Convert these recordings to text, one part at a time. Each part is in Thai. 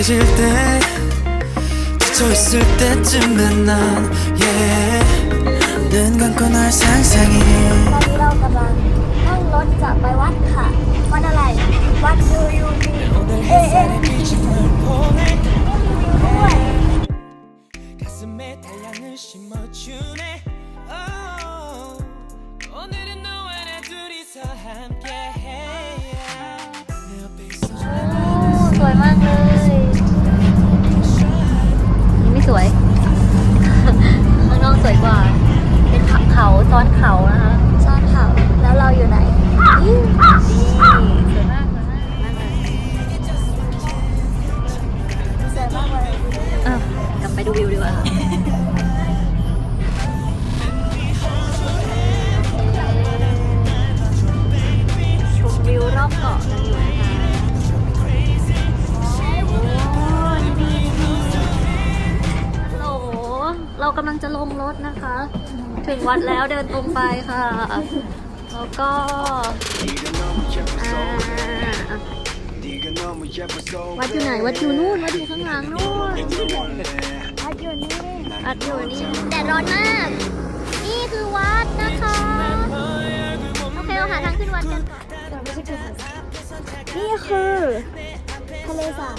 익숙해질 때 지쳐있을 때쯤엔 난 yeah 눈 감고 널 상상해 ตอนนี้เรากำลังนั่งรถจะไปวัดค่ะ วัดอะไร วัดดูยูมีเอ๊ะเอ๊ะมีวิวด้วย 가슴에 태양을 심어주네 วย ข้างนอกสวยกว่า เป็นเขาเขาซ้อนเขานะคะซ้อนเขาแล้วเราอยู่ไหนนี่สวยมากสวยมากนั่นเลยสวยมากเลยเออกลับไปดูวิวดีกว่า ถึงวัดแล้วเดินตรงไปค่ะ แล้วก็อ่าวัดอยู่ไหนวัดอยู่นู่นวัดอยู่ข้างหลังนู่นวัดอยู่นี่วัดอยู่นี่แดดร้อนมาก นี่คือวัดนะคะโอเคเราหาทางขึ้นวัดกันก่อนนี่คือทะเลสาบ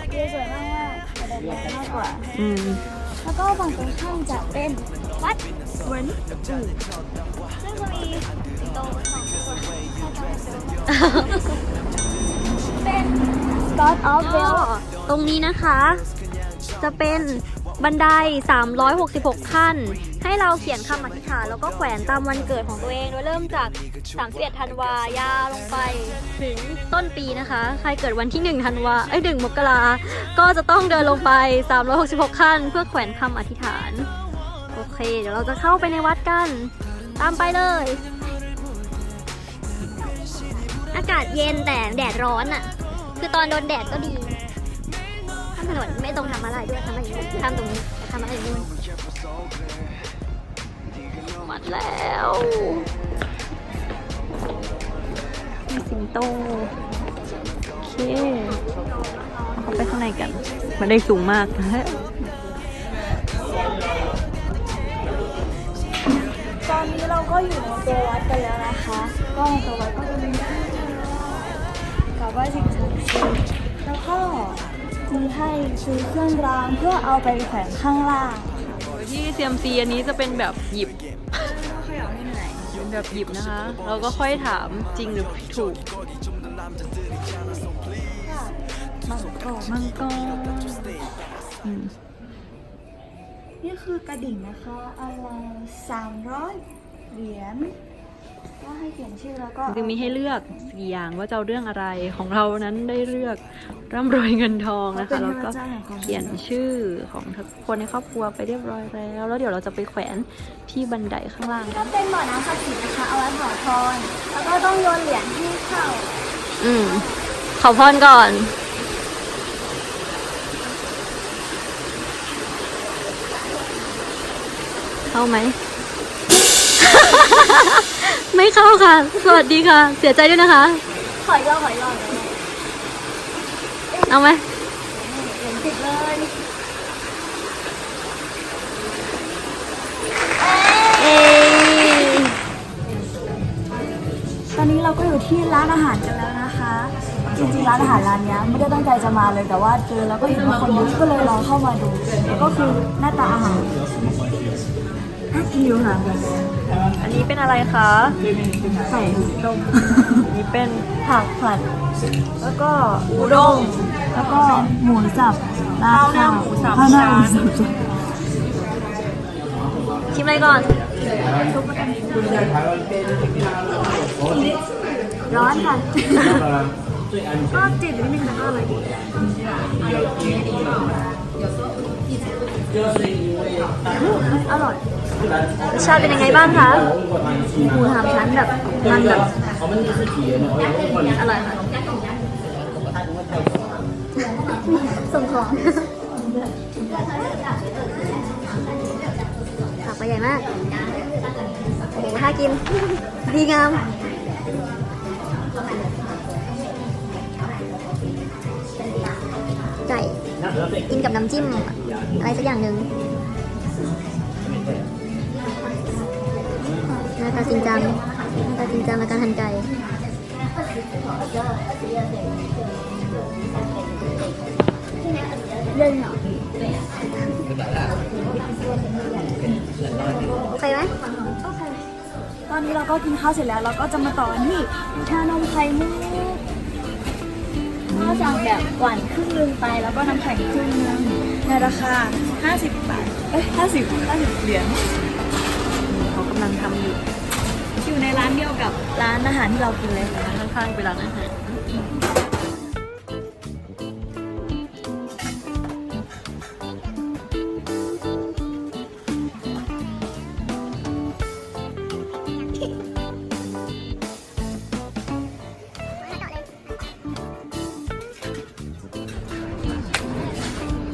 ทะเลสวยมากๆแต่แดดร้อนมากกว่าอืมแล้วก็ฝั่งตรงข้ามจะเป็นวัด เหมือนซึ่งจะมีสิงโตสองตัวเป็น God of w e l ตรงนี้นะคะ จะเป็นบันได 366 ขั้น ให้เราเขียนคำอธิษฐานแล้วก็แขวนตามวันเกิดของตัวเอง โดยเริ่มจาก 31 ธันวายาวลงไปถึงต้นปีนะคะ ใครเกิดวันที่ 1 ธันวา เอ้ย 1 มกราก็จะต้องเดินลงไป 366 ขั้น เพื่อแขวนคำอธิษฐานโอ เค เดี๋ยวเราจะเข้าไปในวัดกัน ตามไปเลย อากาศเย็นแต่แดดร้อนอะ คือตอนโดนแดดก็ดีข้ามถนนไม่ต้องทำอะไรด้วยทำอะไรอย่างนี้ทำตรงนี้ทำอะไรอย่มาแล้วมีสิงโตโอเคเข้าไปข้างในกันมันได้สูงมาก เราก็อยู่ในตัววัดกันแล้วนะคะ ก็ในตัววัดก็จะมีที่กับไหว่าสิ่งศักดิ์สิทธิ์แล้วก็มีให้ซื้อเครื่องรางเพื่อเอาไปแขวนข้างล่างที่เซียมซีอันนี้จะเป็นแบบหยิบเป็นแบบหยิบนะคะ เราก็ค่อยถามจริงหรือถูกมังกรมังกรอืมนี่คือกระดิ่งนะคะเอามาสามร้อย เหรียญก็ให้เขียนชื่อแล้วก็จึงมีให้เลือกสี่อย่างว่าจะเอาเรื่องอะไรของเรานั้นได้เลือกร่ำรวยเงินทองนะคะแล้วก็เขียนชื่อของทุกคนในครอบครัวไปเรียบร้อยแล้ว แล้วเดี๋ยวเราจะไปแขวนที่บันไดข้างล่าง ก็เป็นบ่อน้ำศักดิ์สิทธิ์นะคะเอาไว้ขอพรแล้วก็ต้องโยนเหรียญที่เข้า อืมขอพรก่อนเข้าไหม ไม่เข้าค่ะ สวัสดีค่ะ เสียใจด้วยนะคะ ขอยย่อขอยย่อเลยเอาไหมเหรียญสิบเลยเอ้ยตอนนี้เราก็อยู่ที่ร้านอาหารกันแล้วนะคะ จริงๆร้านอาหารร้านเนี้ยไม่ได้ตั้งใจจะมาเลยแต่ว่าเจอแล้วก็เห็นว่าคนเยอะก็เลยลองเข้ามาดู ก็คือหน้าตาอาหารน่ากินอยู่ค่ะ อันนี้เป็นอะไรคะไข่ต้มอันนี้เป็นผักผัด แล้วก็อุด้งแล้วก็หมูสับราดข้าวข้าวหน้าหมูสับชิมอะไรก่อนร้อนค่ะก็จืดนิดนึงแต่ก็อร่อยดีอร่อย รสชาติเป็นยังไงบ้างคะหมูสามชั้นแบบมันแบบอร่อยค่ะส่งของผักไปใหญ่มากโอ้โหถ้ากิน ดีงามไก่กินกับน้ำจิ้ม อะไรสักอย่างหนึ่ง ตาจริงจังหน้าตาจริงจังในการหั่นไก่เล่นเหรอโอเคไหมตอนนี้เราก็กินข้าวเสร็จแล้ว เราก็จะมาต่อกันที่ชานมไข่มุกก็สั่งแบบหวานครึ่งนึงไป แล้วก็น้ำแข็งครึ่งนึงในราคา 50 บาท เอ้ย 50 50 เหรียญเขากำลังทำอยู่ อยู่ในร้านเดียวกับร้านอาหารที่เรากินเลยค่ะข้างๆเป็นร้านอาหาร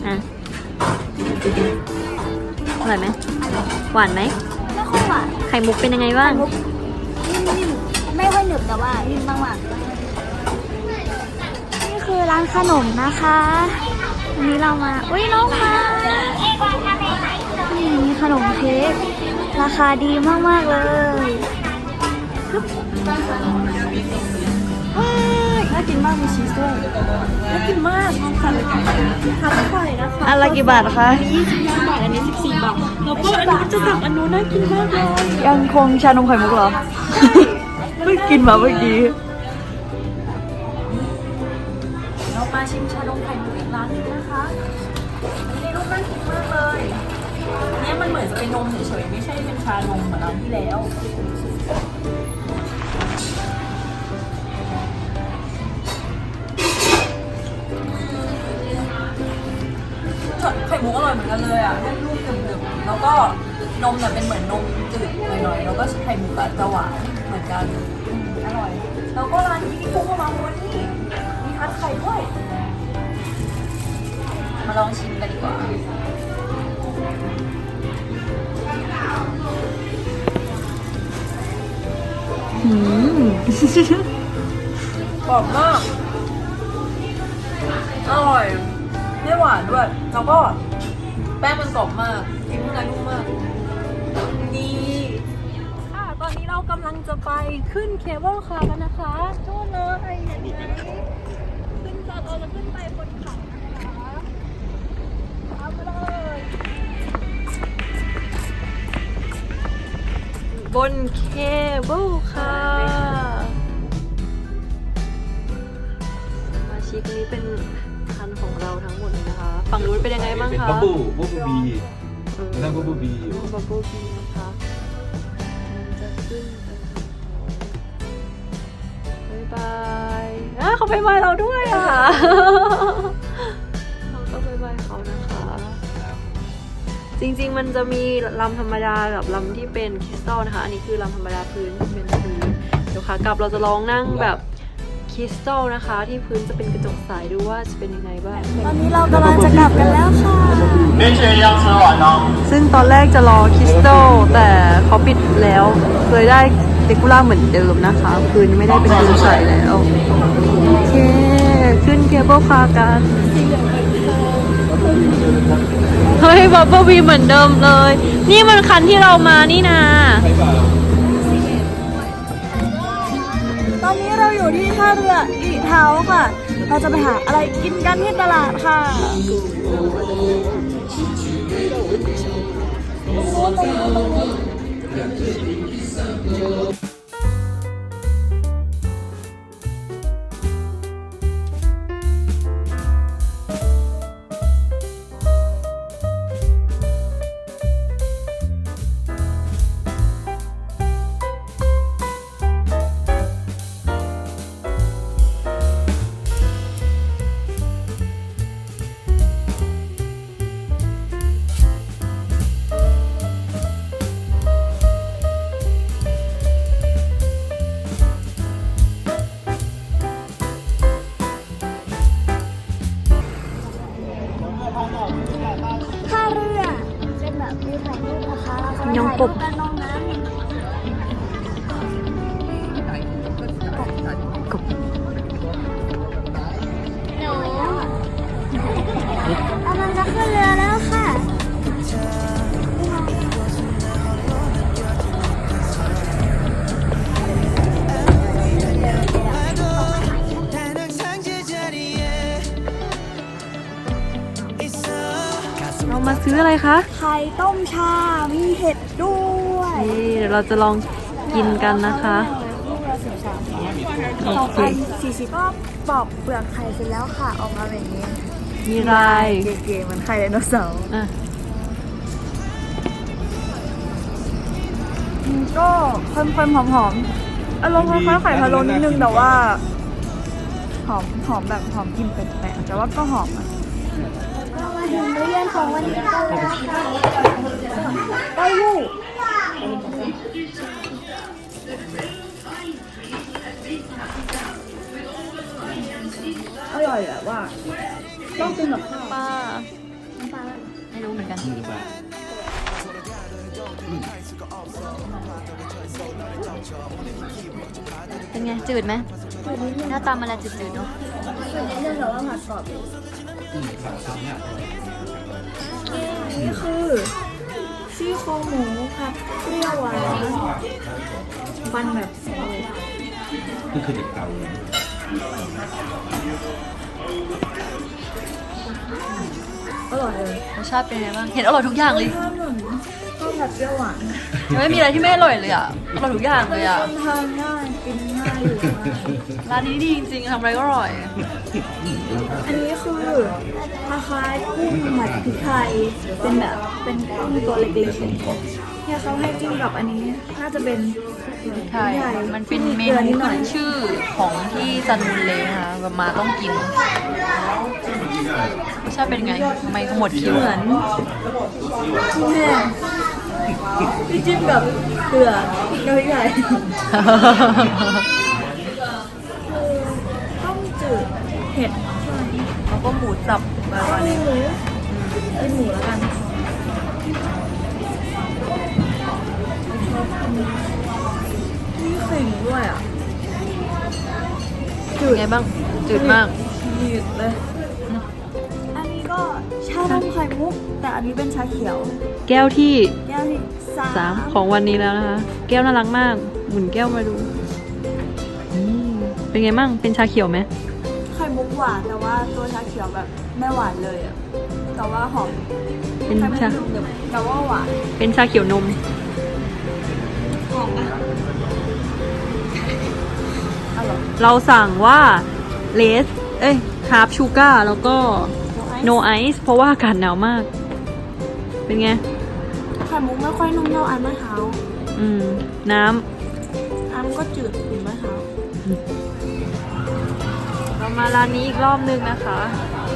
อะอร่อยไหม หวานไหมไม่ค่อยหวาน ไข่มุกเป็นยังไงบ้างนิ่ม ๆไม่ค่อยหนึบแต่ว่านิ่มมากๆนี่คือร้านขนมนะคะวันนี้เรามาอุ้ยน้องมานี่มีขนมเค้กราคาดีมากๆเลยฮึบว้ายน่ากินมากมีชีสด้วยน่ากินมากลองสั่งเลยทำไข่นะคะอันละกี่บาทคะ25บาทอันนี้ 14 บาทแล้วก็อันนี้จะสั่งอันนู้นน่ากินมากเลยยังคงชานมไข่มุกเหรอ เพิ่งกินมาเมื่อกี้เรามาชิมชานมไข่มุกอีกร้านนึงนะคะอันนี้รูปน่ากินมากเลยเนี่ยมันเหมือนจะเป็นนมเฉยๆไม่ใช่เป็นชานมเหมือนร้านที่แล้วไข่มุกอร่อยเหมือนกันเลยอะเป็นลูกเดิมๆแล้วก็นมเนี่ยเป็นเหมือนนมจืดหน่อยๆแล้วก็ไข่มุกอะจะหวานเหมือนกัน แล้วก็ร้านนี้ที่ฟุกเข้ามาวันนี้มีทานไข่ด้วย มาลองชิมกันดีกว่าอืมกรอบมาก อร่อยไม่หวานด้วย แล้วก็แป้งมันกรอบมากกินข้างในนุ่มมากดี กำลังจะไปขึ้นเคเบิลคาร์กันนะคะโน่นเลยเห็นไหมขึ้นจะเราจะขึ้นไปบนเขานะคะเอาไปเลย บนเคเบิลค่ะสมาชิกนี้เป็นคันของเราทั้งหมดเลยนะคะ ฝั่งนู้นเป็นยังไงบ้างเป็นคะบับเบิ้ลบับเบิ้ลบีเออนั่งบับเบิ้ลบีอยู่บับเบิ้ลบีนะคะ เขาไปบายเราด้วยอะเราก็ไปบายเขานะคะ จริงๆมันจะมีลำธรรมดากับลำที่เป็นคริสตัลนะคะ อันนี้คือลำธรรมดาพื้นเป็นพื้นเดี๋ยวค่ะกลับเราจะลองนั่งแบบคริสตัลนะคะ ที่พื้นจะเป็นกระจกใสดูว่าจะเป็นยังไงบ้างตอนนี้เรากำลังจะกลับกันแล้วค่ะนี่เชยยังสวัสดีซึ่งตอนแรกจะรอคริสตัลแต่เขาปิดแล้ว เคยได้เดกุล่าเหมือนเดิมนะคะ พื้นไม่ได้เป็นพื้นใสแล้ว เกเบิลคากัน เฮ้ยบับเบิลวีเหมือนเดิมเลย นี่มันคันที่เรามานี่นา ตอนนี้เราอยู่ที่ท่าเรืออีเท้าค่ะ เราจะไปหาอะไรกินกันที่ตลาดค่ะโอ้โห ต้มชา มีเห็ดด้วยนี่เดี๋ยวเราจะลองกินกันนะคะลูกละสิบสามบาทโอสองเคอันสี่สิบก็ปอกเปลือกไข่เสร็จแล้วค่ะ ออกมาแบบนี้ มีลายเก๋ๆเหมือนไข่ไดโนเสาร์อะก็เค็มๆหอมๆอารมณ์คล้ายๆไข่พะโล้นิดนึงแต่ว่า หอมหอมแบบหอมกลิ่นแปลกๆแต่ว่าก็หอมอะมาถึงเรื่อง ของวันนี้กันแล้วค่ะเต้าหู้อร่อยอะว่า ต้องกินกับข้าวป้าไม่รู้เหมือนกันเป็นไง จืดไหมหน้าตามันละจืดๆเนาะเรื่องแต่ว่าผัดกรอบนี่ นี่คือซี่โครงหมูผัดเปรี้ยวหวานฟันแบบนี่คือเด็กเก่าเลย อร่อยเลยรสชาติเป็นไงบ้าง เห็นอร่อยทุกอย่างเลยข้าวหนุนข้าวผัดเปรี้ยวหวานไม่มีอะไรที่ไม่อร่อยเลยอะ อร่อยทุกอย่างเลยอะ คนทานง่ายกินง่ายอยู่มากร้านนี้ดีจริงๆทำอะไรก็อร่อย อันนี้คือคล้ายๆกุ้งผัดพริกไทย เป็นแบบเป็นกุ้งตัวเล็กๆเนี่ยเขาให้จิ้มกับอันนี้ น่าจะเป็นใช่ มันเป็นเมนูขึ้นชื่อของที่ซันมูนเลยนะคะแบบมาต้องกิน รสชาติเป็นไงทำไมขมวดคิ้วเหมือนกุ้งแห้งที่จิ้มกับเกลือกับพริกไทยต้มจืดเห็ดแล้วก็หมูสับแบบว่ากินหมูกินหมูแล้วกันมีขิงด้วยอะเป็นไงบ้างจืดมากจืดเลยอันนี้ก็ ชานมไข่มุก แต่อันนี้เป็นชาเขียว แก้วที่แก้วที่สาสามของวันนี้แล้วนะคะ แก้วน่ารักมาก หมุนแก้วมาดูอืมเป็นไงบ้างเป็นชาเขียวไหมไข่มุกหวานแต่ว่าตัวชาเขียวแบบไม่หวานเลยอะแต่ว่าหอมเป็นไข่มุกชาหนึบๆแต่ว่าหวานเป็นชาเขียวนมหอมอะอร่อยเราสั่งว่าเลส เอ้ยฮาร์ s ชูการ์แล้วก็ no ice เพราะว่าอากาศหนาวมาก เป็นไงไข่มุกไม่ค่อยนุ่มเท่าอันมะพร้าวอืม น้อันก็จืดเหมือนมะพร้าวำเรามาร้านนี้อีกรอบนึงนะคะ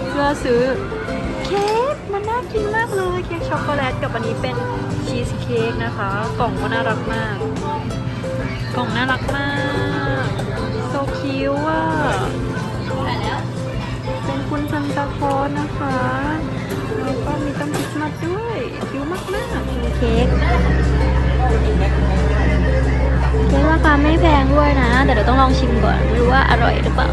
เพื่อซื้อเค้กมันน่ากินมากเลย เค้กช็อกโกแลตกับอันนี้เป็นชีสเค้กนะคะ กล่องก็น่ารักมาก ราคาไม่แพงด้วยนะ แต่เดี๋ยวต้องลองชิมก่อนไม่รู้ว่าอร่อยหรือเปล่า